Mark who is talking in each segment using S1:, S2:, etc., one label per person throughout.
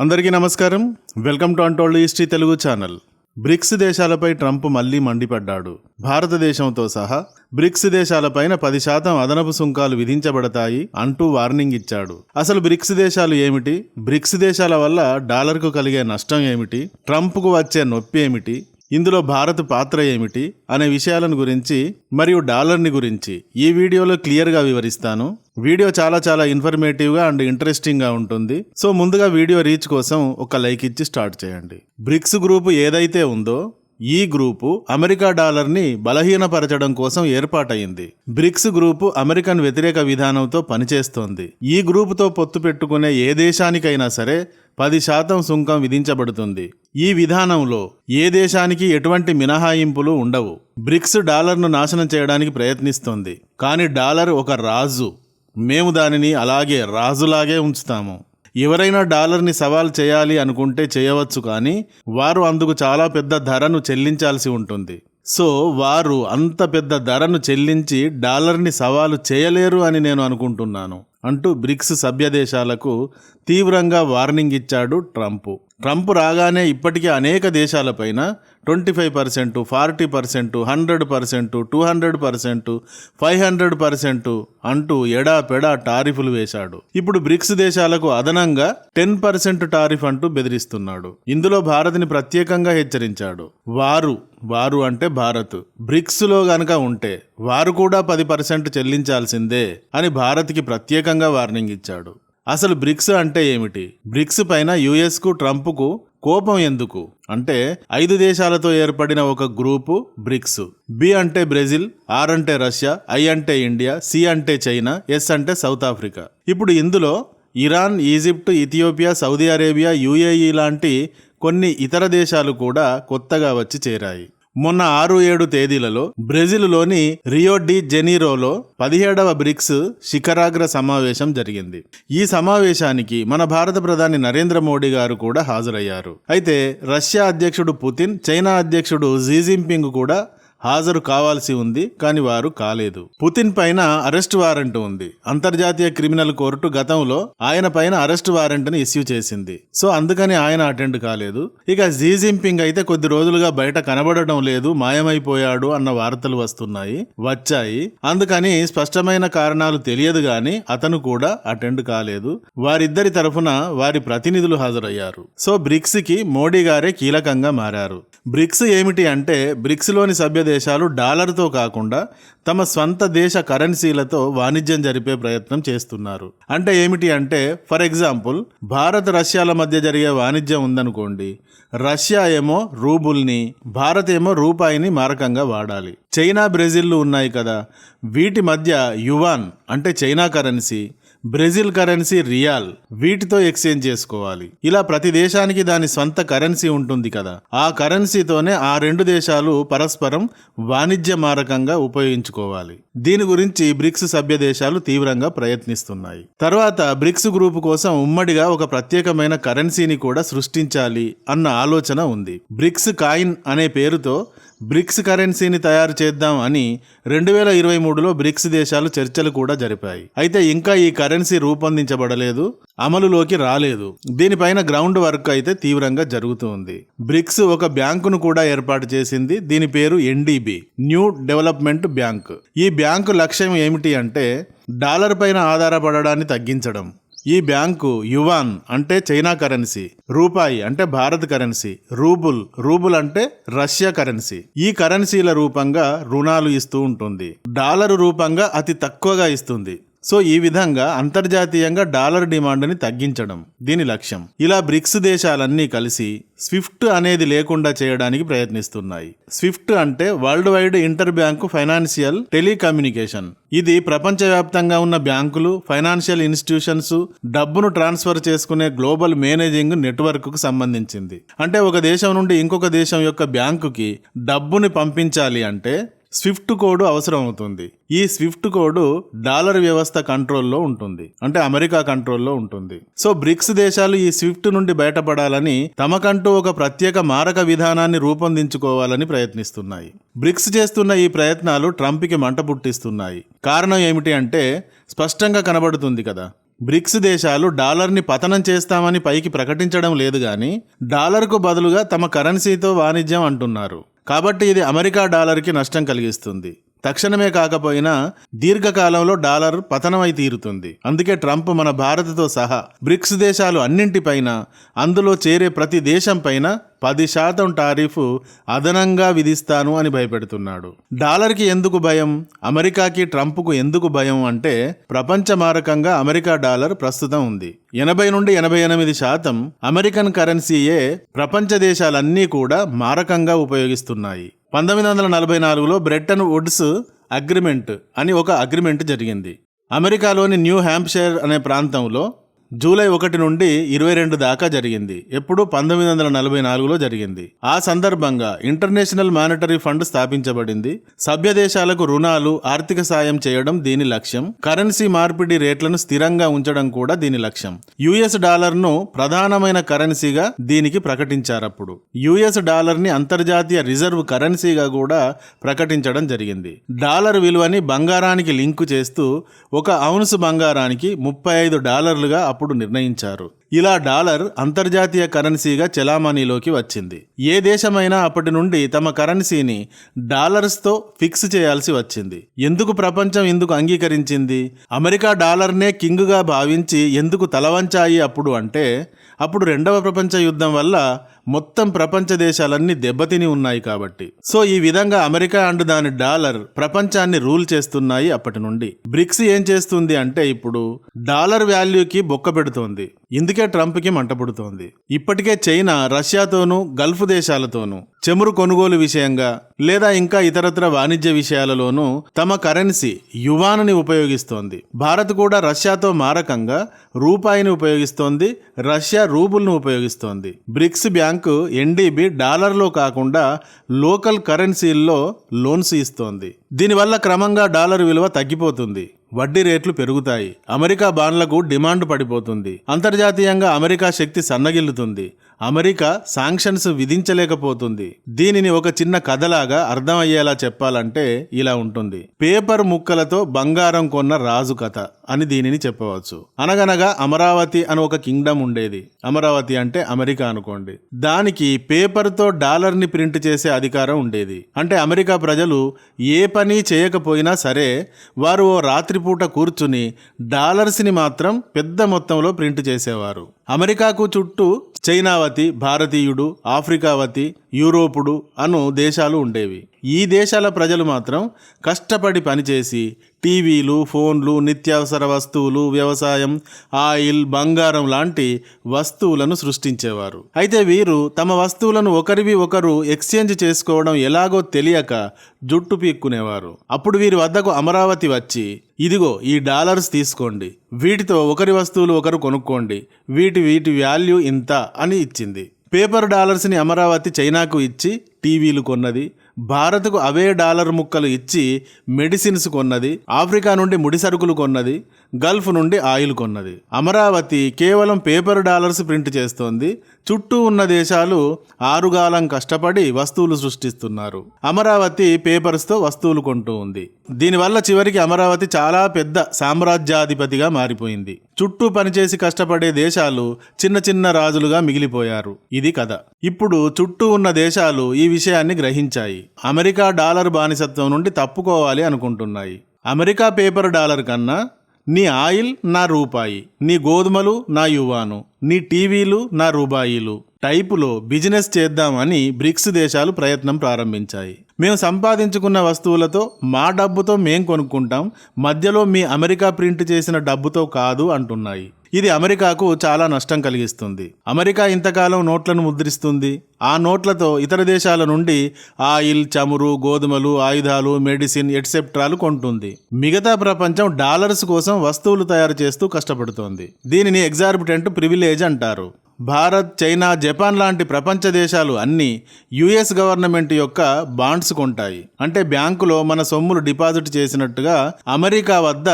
S1: అందరికీ నమస్కారం. Welcome to untold history Telugu channel. BRICS దేశాలపై Trump మళ్ళీ మండిపడ్డాడు. భారతదేశంతో సహా బ్రిక్స్ దేశాలపైన పది శాతం అదనపు సుంకాలు విధించబడతాయి అంటూ వార్నింగ్ ఇచ్చాడు. అసలు బ్రిక్స్ దేశాలు ఏమిటి? బ్రిక్స్ దేశాల వల్ల డాలర్కు కలిగే నష్టం ఏమిటి? ట్రంప్కు వచ్చే నొప్పి ఏమిటి? ఇందులో భారత్ పాత్ర ఏమిటి అనే విషయాలను గురించి మరియు డాలర్ని గురించి ఈ వీడియోలో క్లియర్గా వివరిస్తాను. వీడియో చాలా చాలా ఇన్ఫర్మేటివ్గా అండ్ ఇంట్రెస్టింగ్గా ఉంటుంది. సో ముందుగా వీడియో రీచ్ కోసం ఒక లైక్ ఇచ్చి స్టార్ట్ చేయండి. బ్రిక్స్ గ్రూపు ఏదైతే ఉందో ఈ గ్రూపు అమెరికా డాలర్ని బలహీనపరచడం కోసం ఏర్పాటైంది బ్రిక్స్ గ్రూపు అమెరికన్ వ్యతిరేక విధానంతో పనిచేస్తోంది. ఈ గ్రూపుతో పొత్తు పెట్టుకునే ఏ దేశానికైనా సరే పది శాతం సుంకం విధించబడుతుంది. ఈ విధానంలో ఏ దేశానికి ఎటువంటి మినహాయింపులు ఉండవు. బ్రిక్స్ డాలర్ను నాశనం చేయడానికి ప్రయత్నిస్తోంది. కానీ డాలర్ ఒక రాజు. మేము దానిని అలాగే రాజులాగే ఉంచుతాము. ఎవరైనా డాలర్ని సవాల్ చేయాలి అనుకుంటే చేయవచ్చు కానీ వారు అందుకు చాలా పెద్ద ధరను చెల్లించాల్సి ఉంటుంది. సో వారు అంత పెద్ద ధరను చెల్లించి డాలర్ని సవాలు చేయలేరు అని నేను అనుకుంటున్నాను. అంటూ బ్రిక్స్ సభ్యదేశాలకు తీవ్రంగా వార్నింగ్ ఇచ్చాడు ట్రంప్. ట్రంప్ రాగానే ఇప్పటికే అనేక దేశాలపైన twenty five percent forty percent hundred percent two hundred percent five hundred percent అంటూ ఎడాపెడా టారిఫ్లు వేశాడు. ఇప్పుడు బ్రిక్స్ దేశాలకు అదనంగా టెన్ పర్సెంట్ టారిఫ్ అంటూ బెదిరిస్తున్నాడు. ఇందులో భారత్ని ప్రత్యేకంగా హెచ్చరించాడు. వారు వారు అంటే భారత్. బ్రిక్స్లో గనక ఉంటే వారు కూడా పది పర్సెంట్ చెల్లించాల్సిందే అని భారత్కి ప్రత్యేకంగా వార్నింగ్ ఇచ్చాడు. అసలు బ్రిక్స్ అంటే ఏమిటి? బ్రిక్స్ పైన యుఎస్కు ట్రంప్కు కోపం ఎందుకు? అంటే ఐదు దేశాలతో ఏర్పడిన ఒక గ్రూపు బ్రిక్స్. బి అంటే బ్రెజిల్ ఆర్ అంటే రష్యా ఐ అంటే ఇండియా సి అంటే చైనా ఎస్ అంటే సౌత్ ఆఫ్రికా. ఇప్పుడు ఇందులో Iran Egypt Ethiopia Saudi Arabia UAE లాంటి కొన్ని ఇతర దేశాలు కూడా కొత్తగా వచ్చి చేరాయి. మొన్న ఆరు ఏడు తేదీలలో బ్రెజిల్లోని రియో డి జెనీరోలో పదిహేడవ బ్రిక్స్ శిఖరాగ్ర సమావేశం జరిగింది. ఈ సమావేశానికి మన భారత ప్రధాని నరేంద్ర మోడీ గారు కూడా హాజరయ్యారు. అయితే రష్యా అధ్యక్షుడు పుతిన్ చైనా అధ్యక్షుడు జీ జింపింగ్ కూడా హాజరు కావాల్సి ఉంది కానీ వారు కాలేదు. పుతిన్ పైన అరెస్ట్ వారెంట్ ఉంది. అంతర్జాతీయ క్రిమినల్ కోర్టు గతంలో ఆయన పైన అరెస్ట్ వారెంట్ని ఇష్యూ చేసింది. సో అందుకని ఆయన అటెండ్ కాలేదు. ఇక జీ జింపింగ్ అయితే కొద్ది రోజులుగా బయట కనబడడం లేదు మాయమైపోయాడు అన్న వార్తలు వస్తున్నాయి వచ్చాయి. అందుకని స్పష్టమైన కారణాలు తెలియదు గాని అతను కూడా అటెండ్ కాలేదు. వారిద్దరి తరఫున వారి ప్రతినిధులు హాజరయ్యారు. సో బ్రిక్స్కి మోడీ గారే కీలకంగా మారారు. బ్రిక్స్ ఏమిటి అంటే బ్రిక్స్లోని సభ్య దేశాలు డాలర్తో కాకుండా తమ స్వంత దేశ కరెన్సీలతో వాణిజ్యం జరిపే ప్రయత్నం చేస్తున్నారు. అంటే ఏమిటి అంటే ఫర్ ఎగ్జాంపుల్ భారత్ రష్యాల మధ్య జరిగే వాణిజ్యం ఉందనుకోండి. రష్యా ఏమో రూబుల్ని భారత్ ఏమో రూపాయిని మారకంగా వాడాలి. చైనా బ్రెజిల్లు ఉన్నాయి కదా. వీటి మధ్య యువాన్ అంటే China currency Brazil currency riyal. వీటితో ఎక్స్చేంజ్ చేసుకోవాలి. ఇలా ప్రతి దేశానికి దాని స్వంత కరెన్సీ ఉంటుంది కదా. ఆ కరెన్సీతోనే ఆ రెండు దేశాలు పరస్పరం వాణిజ్య మారకంగా ఉపయోగించుకోవాలి. దీని గురించి బ్రిక్స్ సభ్య దేశాలు తీవ్రంగా ప్రయత్నిస్తున్నాయి. తర్వాత బ్రిక్స్ గ్రూప్ కోసం ఉమ్మడిగా ఒక ప్రత్యేకమైన కరెన్సీని కూడా సృష్టించాలి అన్న ఆలోచన ఉంది. బ్రిక్స్ కాయిన్ అనే పేరుతో బ్రిక్స్ కరెన్సీని తయారు చేద్దాం అని రెండు వేల ఇరవై మూడులో బ్రిక్స్ దేశాలు చర్చలు కూడా జరిపాయి. అయితే ఇంకా ఈ కరెన్సీ రూపొందించబడలేదు అమలులోకి రాలేదు. దీనిపైన గ్రౌండ్ వర్క్ అయితే తీవ్రంగా జరుగుతుంది. బ్రిక్స్ ఒక బ్యాంకును కూడా ఏర్పాటు చేసింది. దీని పేరు ఎన్డీబీ న్యూ డెవలప్మెంట్ బ్యాంక్. ఈ బ్యాంకు లక్ష్యం ఏమిటి అంటే డాలర్ పైన ఆధారపడడాన్ని తగ్గించడం. ఈ బ్యాంకు యువాన్ అంటే చైనా కరెన్సీ రూపాయి అంటే భారత్ కరెన్సీ రూబుల్ రూబుల్ అంటే రష్యా కరెన్సీ. ఈ కరెన్సీల రూపంగా రుణాలు ఇస్తూ ఉంటుంది. డాలర్ రూపంగా అతి తక్కువగా ఇస్తుంది. సో ఈ విధంగా అంతర్జాతీయంగా డాలర్ డిమాండ్ని తగ్గించడం దీని లక్ష్యం. ఇలా బ్రిక్స్ దేశాలన్నీ కలిసి స్విఫ్ట్ అనేది లేకుండా చేయడానికి ప్రయత్నిస్తున్నాయి. స్విఫ్ట్ అంటే world wide inter bank financial telecommunication. ఇది ప్రపంచవ్యాప్తంగా ఉన్న బ్యాంకులు ఫైనాన్షియల్ ఇన్స్టిట్యూషన్స్ డబ్బును ట్రాన్స్ఫర్ చేసుకునే గ్లోబల్ మేనేజింగ్ నెట్వర్క్కు సంబంధించింది. అంటే ఒక దేశం నుండి ఇంకొక దేశం యొక్క బ్యాంకుకి డబ్బుని పంపించాలి అంటే స్విఫ్ట్ కోడ్ అవసరం అవుతుంది. ఈ స్విఫ్ట్ కోడ్ డాలర్ వ్యవస్థ కంట్రోల్లో ఉంటుంది. అంటే అమెరికా కంట్రోల్లో ఉంటుంది. సో బ్రిక్స్ దేశాలు ఈ స్విఫ్ట్ నుండి బయటపడాలని తమకంటూ ఒక ప్రత్యేక మారక విధానాన్ని రూపొందించుకోవాలని ప్రయత్నిస్తున్నాయి. బ్రిక్స్ చేస్తున్న ఈ ప్రయత్నాలు ట్రంప్కి మంట పుట్టిస్తున్నాయి. కారణం ఏమిటి అంటే స్పష్టంగా కనబడుతుంది కదా. బ్రిక్స్ దేశాలు డాలర్ని పతనం చేస్తామని పైకి ప్రకటించడం లేదు కానీ డాలర్కు బదులుగా తమ కరెన్సీతో వాణిజ్యం అంటున్నారు. కాబట్టి ఇది అమెరికా డాలర్కి నష్టం కలిగిస్తుంది. తక్షణమే కాకపోయినా దీర్ఘకాలంలో డాలర్ పతనమై తీరుతుంది. అందుకే ట్రంప్ మన భారత్తో సహా బ్రిక్స్ దేశాలు అన్నింటిపైన అందులో చేరే ప్రతి దేశంపైన పది శాతం టారిఫ్ అదనంగా విధిస్తాను అని భయపెడుతున్నాడు. డాలర్కి ఎందుకు భయం? అమెరికాకి ట్రంప్కు ఎందుకు భయం అంటే ప్రపంచ మారకంగా అమెరికా డాలర్ ప్రస్తుతం ఉంది. ఎనభై నుండి ఎనభై ఎనిమిది శాతం అమెరికన్ కరెన్సీయే ప్రపంచ దేశాలన్నీ కూడా మారకంగా ఉపయోగిస్తున్నాయి. పంతొమ్మిది వందల నలభై నాలుగులో బ్రెట్టన్ వుడ్స్ అగ్రిమెంట్ అని ఒక అగ్రిమెంట్ జరిగింది. అమెరికాలోని న్యూ హ్యాంప్షైర్ అనే ప్రాంతంలో జూలై ఒకటి నుండి ఇరవై రెండు దాకా జరిగింది. ఎప్పుడు పంతొమ్మిది వందల నలభై నాలుగులో జరిగింది. ఆ సందర్భంగా ఇంటర్నేషనల్ మానిటరీ ఫండ్ స్థాపించబడింది. సభ్య దేశాలకు రుణాలు ఆర్థిక సాయం చేయడం దీని లక్ష్యం. కరెన్సీ మార్పిడి రేట్లను స్థిరంగా ఉంచడం కూడా దీని లక్ష్యం. యుఎస్ డాలర్ను ప్రధానమైన కరెన్సీగా దీనికి ప్రకటించారప్పుడు. యుఎస్ డాలర్ని అంతర్జాతీయ రిజర్వ్ కరెన్సీగా కూడా ప్రకటించడం జరిగింది. డాలర్ విలువని బంగారానికి లింకు చేస్తూ ఒక ఔన్స్ బంగారానికి ముప్పై ఐదు డాలర్లుగా అప్పుడు నిర్ణయించారు. ఇలా డాలర్ అంతర్జాతీయ కరెన్సీగా చెలామణిలోకి వచ్చింది. ఏ దేశమైనా అప్పటి నుండి తమ కరెన్సీని డాలర్స్తో ఫిక్స్ చేయాల్సి వచ్చింది. ఎందుకు ప్రపంచం ఎందుకు అంగీకరించింది? అమెరికా డాలర్నే కింగ్గా భావించి ఎందుకు తలవంచాయి అప్పుడు అంటే అప్పుడు రెండవ ప్రపంచ యుద్ధం వల్ల మొత్తం ప్రపంచ దేశాలన్నీ దెబ్బతిని ఉన్నాయి కాబట్టి. సో ఈ విధంగా అమెరికా అండ్ దాని డాలర్ ప్రపంచాన్ని రూల్ చేస్తున్నాయి అప్పటి నుండి. బ్రిక్స్ ఏం చేస్తుంది అంటే ఇప్పుడు డాలర్ వాల్యూకి బొక్క పెడుతోంది. ఇందుకే ట్రంప్కి మంటపడుతోంది ఇప్పటికే చైనా రష్యాతోనూ గల్ఫ్ దేశాలతోనూ చెమురు కొనుగోలు విషయంగా లేదా ఇంకా ఇతరత్ర వాణిజ్య విషయాలలోనూ తమ కరెన్సీ యువాన్ని ఉపయోగిస్తోంది. భారత్ కూడా రష్యాతో మారకంగా రూపాయిని ఉపయోగిస్తోంది రష్యా రూబుల్ను ఉపయోగిస్తోంది. బ్రిక్స్ బ్యాంకు ఎన్డీబీ డాలర్లో కాకుండా లోకల్ కరెన్సీల్లో లోన్స్ ఇస్తోంది. దీనివల్ల క్రమంగా డాలర్ విలువ తగ్గిపోతుంది. వడ్డీ రేట్లు పెరుగుతాయి. అమెరికా బాండ్లకు డిమాండ్ పడిపోతుంది. అంతర్జాతీయంగా అమెరికా శక్తి సన్నగిల్లుతుంది. అమెరికా శాంక్షన్స్ విధించలేకపోతుంది. దీనిని ఒక చిన్న కథలాగా అర్థమయ్యేలా చెప్పాలంటే ఇలా ఉంటుంది. పేపర్ ముక్కలతో బంగారం కొన్న రాజు కథ అని దీనిని చెప్పవచ్చు. అనగనగా అమరావతి అని ఒక కింగ్డమ్ ఉండేది. అమరావతి అంటే అమెరికా అనుకోండి. దానికి పేపర్తో డాలర్ని ప్రింట్ చేసే అధికారం ఉండేది. అంటే అమెరికా ప్రజలు ఏ పని చేయకపోయినా సరే వారు ఓ రాత్రిపూట కూర్చుని డాలర్స్ని మాత్రం పెద్ద మొత్తంలో ప్రింట్ చేసేవారు. అమెరికాకు చుట్టూ చైనావతి భారతీయుడు ఆఫ్రికావతి యూరోపుడు అను దేశాలు ఉండేవి. ఈ దేశాల ప్రజలు మాత్రం కష్టపడి పనిచేసి టీవీలు ఫోన్లు నిత్యావసర వస్తువులు వ్యవసాయం ఆయిల్ బంగారం లాంటి వస్తువులను సృష్టించేవారు. అయితే వీరు తమ వస్తువులను ఒకరివి ఒకరు ఎక్స్చేంజ్ చేసుకోవడం ఎలాగో తెలియక జుట్టు పీక్కునేవారు. అప్పుడు వీరి వద్దకు అమరావతి వచ్చి ఇదిగో ఈ డాలర్స్ తీసుకోండి. వీటితో ఒకరి వస్తువులు ఒకరు కొనుక్కోండి. వీటి వీటి వాల్యూ ఇంత అని ఇచ్చింది. పేపర్ డాలర్స్ని అమరావతి చైనాకు ఇచ్చి టీవీలు కొన్నది. భారత్కు అవే డాలర్ ముక్కలు ఇచ్చి మెడిసిన్స్ కొన్నది ఆఫ్రికా నుండి ముడి సరుకులు కొన్నది గల్ఫ్ నుండి ఆయిల్ కొన్నది. అమరావతి కేవలం పేపర్ డాలర్స్ ప్రింట్ చేస్తోంది. చుట్టూ ఉన్న దేశాలు ఆరుగాలం కష్టపడి వస్తువులు సృష్టిస్తున్నారు. అమరావతి పేపర్స్తో వస్తువులు కొంటూ ఉంది. దీనివల్ల చివరికి అమరావతి చాలా పెద్ద సామ్రాజ్యాధిపతిగా మారిపోయింది. చుట్టూ పనిచేసి కష్టపడే దేశాలు చిన్న చిన్న రాజులుగా మిగిలిపోయారు. ఇది కథ. ఇప్పుడు చుట్టూ ఉన్న దేశాలు ఈ విషయాన్ని గ్రహించాయి. అమెరికా డాలర్ బానిసత్వం నుండి తప్పుకోవాలి అనుకుంటున్నాయి. అమెరికా పేపర్ డాలర్ కన్నా నీ ఆయిల్ నా రూపాయి నీ గోధుమలు నా యువాను నీ టీవీలు నా రూపాయిలు టైపులో బిజినెస్ చేద్దామని బ్రిక్స్ దేశాలు ప్రయత్నం ప్రారంభించాయి. మేము సంపాదించుకున్న వస్తువులతో మా డబ్బుతో మేం కొనుక్కుంటాం మధ్యలో మీ అమెరికా ప్రింట్ చేసిన డబ్బుతో కాదు అంటున్నాయి. ఇది అమెరికాకు చాలా నష్టం కలిగిస్తుంది. అమెరికా ఇంతకాలం నోట్లను ముద్రిస్తుంది. ఆ నోట్లతో ఇతర దేశాల నుండి ఆయిల్ చమురు గోధుమలు ఆయుధాలు మెడిసిన్ ఎట్సెప్ట్రాలు కొంటుంది. మిగతా ప్రపంచం డాలర్స్ కోసం వస్తువులు తయారు చేస్తూ కష్టపడుతోంది. దీనిని ఎగ్జార్బిటెంట్ ప్రివిలేజ్ అంటారు. భారత్ చైనా జపాన్ లాంటి ప్రపంచ దేశాలు అన్నీ యుఎస్ గవర్నమెంట్ యొక్క బాండ్స్ కొంటాయి. అంటే బ్యాంకులో మన సొమ్ములు డిపాజిట్ చేసినట్టుగా అమెరికా వద్ద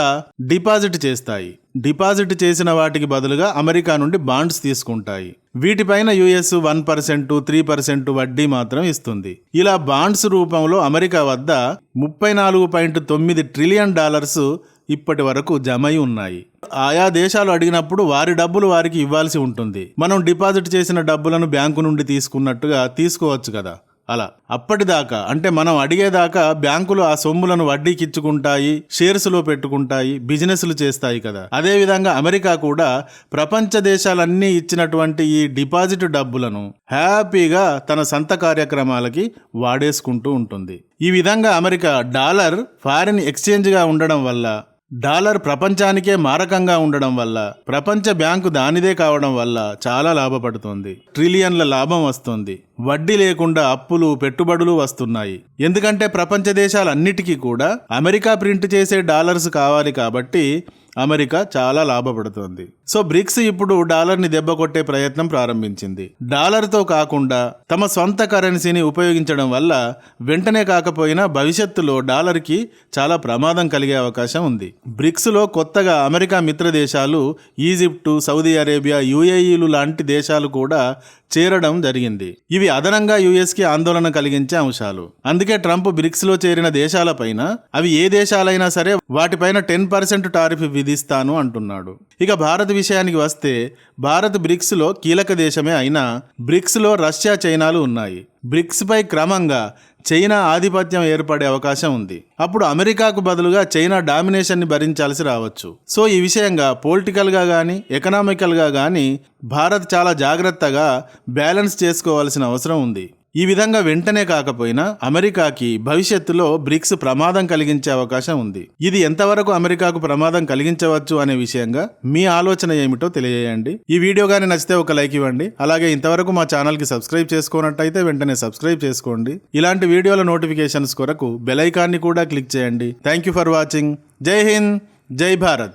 S1: డిపాజిట్ చేస్తాయి. డిపాజిట్ చేసిన వాటికి బదులుగా అమెరికా నుండి బాండ్స్ తీసుకుంటాయి. వీటిపైన US one percent three percent వడ్డీ మాత్రం ఇస్తుంది. ఇలా బాండ్స్ రూపంలో అమెరికా వద్ద ముప్పై నాలుగు పాయింట్ తొమ్మిది ట్రిలియన్ డాలర్స్ ఇప్పటి వరకు జమై ఉన్నాయి. ఆయా దేశాలు అడిగినప్పుడు వారి డబ్బులు వారికి ఇవ్వాల్సి ఉంటుంది. మనం డిపాజిట్ చేసిన డబ్బులను బ్యాంకు నుండి తీసుకున్నట్టుగా తీసుకోవచ్చు కదా. అలా. అప్పటిదాకా అంటే మనం అడిగేదాకా బ్యాంకులు ఆ సొమ్ములను వడ్డీకి ఇచ్చుకుంటాయి షేర్స్లో పెట్టుకుంటాయి బిజినెస్లు చేస్తాయి కదా. అదేవిధంగా అమెరికా కూడా ప్రపంచ దేశాలన్నీ ఇచ్చినటువంటి ఈ డిపాజిట్ డబ్బులను హ్యాపీగా తన సంత కార్యక్రమాలకి వాడేసుకుంటూ ఉంటుంది. ఈ విధంగా అమెరికా డాలర్ ఫారిన్ ఎక్స్చేంజ్గా ఉండడం వల్ల డాలర్ ప్రపంచానికే మారకంగా ఉండడం వల్ల ప్రపంచ బ్యాంకు దానిదే కావడం వల్ల చాలా లాభపడుతోంది. ట్రిలియన్ల లాభం వస్తుంది. వడ్డీ లేకుండా అప్పులు పెట్టుబడులు వస్తున్నాయి. ఎందుకంటే ప్రపంచ దేశాలన్నిటికీ కూడా అమెరికా ప్రింట్ చేసే డాలర్స్ కావాలి కాబట్టి అమెరికా చాలా లాభపడుతోంది. సో బ్రిక్స్ ఇప్పుడు డాలర్ని దెబ్బ కొట్టే ప్రయత్నం ప్రారంభించింది. డాలర్తో కాకుండా తమ సొంత కరెన్సీని ఉపయోగించడం వల్ల వెంటనే కాకపోయినా భవిష్యత్తులో డాలర్కి చాలా ప్రమాదం కలిగే అవకాశం ఉంది. బ్రిక్స్లో కొత్తగా అమెరికా మిత్ర దేశాలు ఈజిప్టు సౌదీ అరేబియా యుఏఈలు లాంటి దేశాలు కూడా చేరడం జరిగింది. ఇవి అదనంగా యుఎస్కి ఆందోళన కలిగించే అంశాలు. అందుకే ట్రంప్ బ్రిక్స్లో చేరిన దేశాలపైన అవి ఏ దేశాలైనా సరే వాటిపైన టెన్ పర్సెంట్ టారిఫ్ విధిస్తాను అంటున్నాడు. ఇక భారత్ విషయానికి వస్తే భారత్ బ్రిక్స్లో కీలక దేశమే అయినా బ్రిక్స్లో రష్యా చైనాలు ఉన్నాయి. బ్రిక్స్పై క్రమంగా చైనా ఆధిపత్యం ఏర్పడే అవకాశం ఉంది. అప్పుడు అమెరికాకు బదులుగా చైనా డామినేషన్ని భరించాల్సి రావచ్చు. సో ఈ విషయంగా పొలిటికల్గా కానీ ఎకనామికల్గా కానీ భారత్ చాలా జాగ్రత్తగా బ్యాలెన్స్ చేసుకోవాల్సిన అవసరం ఉంది. ఈ విధంగా వెంటనే కాకపోయినా అమెరికాకి భవిష్యత్తులో బ్రిక్స్ ప్రమాదం కలిగించే అవకాశం ఉంది. ఇది ఎంతవరకు అమెరికాకు ప్రమాదం కలిగించవచ్చు అనే విషయంగా మీ ఆలోచన ఏమిటో తెలియజేయండి. ఈ వీడియో కానీ నచ్చితే ఒక లైక్ ఇవ్వండి. అలాగే ఇంతవరకు మా ఛానల్కి సబ్స్క్రైబ్ చేసుకున్నట్టయితే వెంటనే సబ్స్క్రైబ్ చేసుకోండి. ఇలాంటి వీడియోల నోటిఫికేషన్స్ కొరకు బెల్ ఐకాన్ని కూడా క్లిక్ చేయండి. Thank you for watching. జై హింద్. జై భారత్.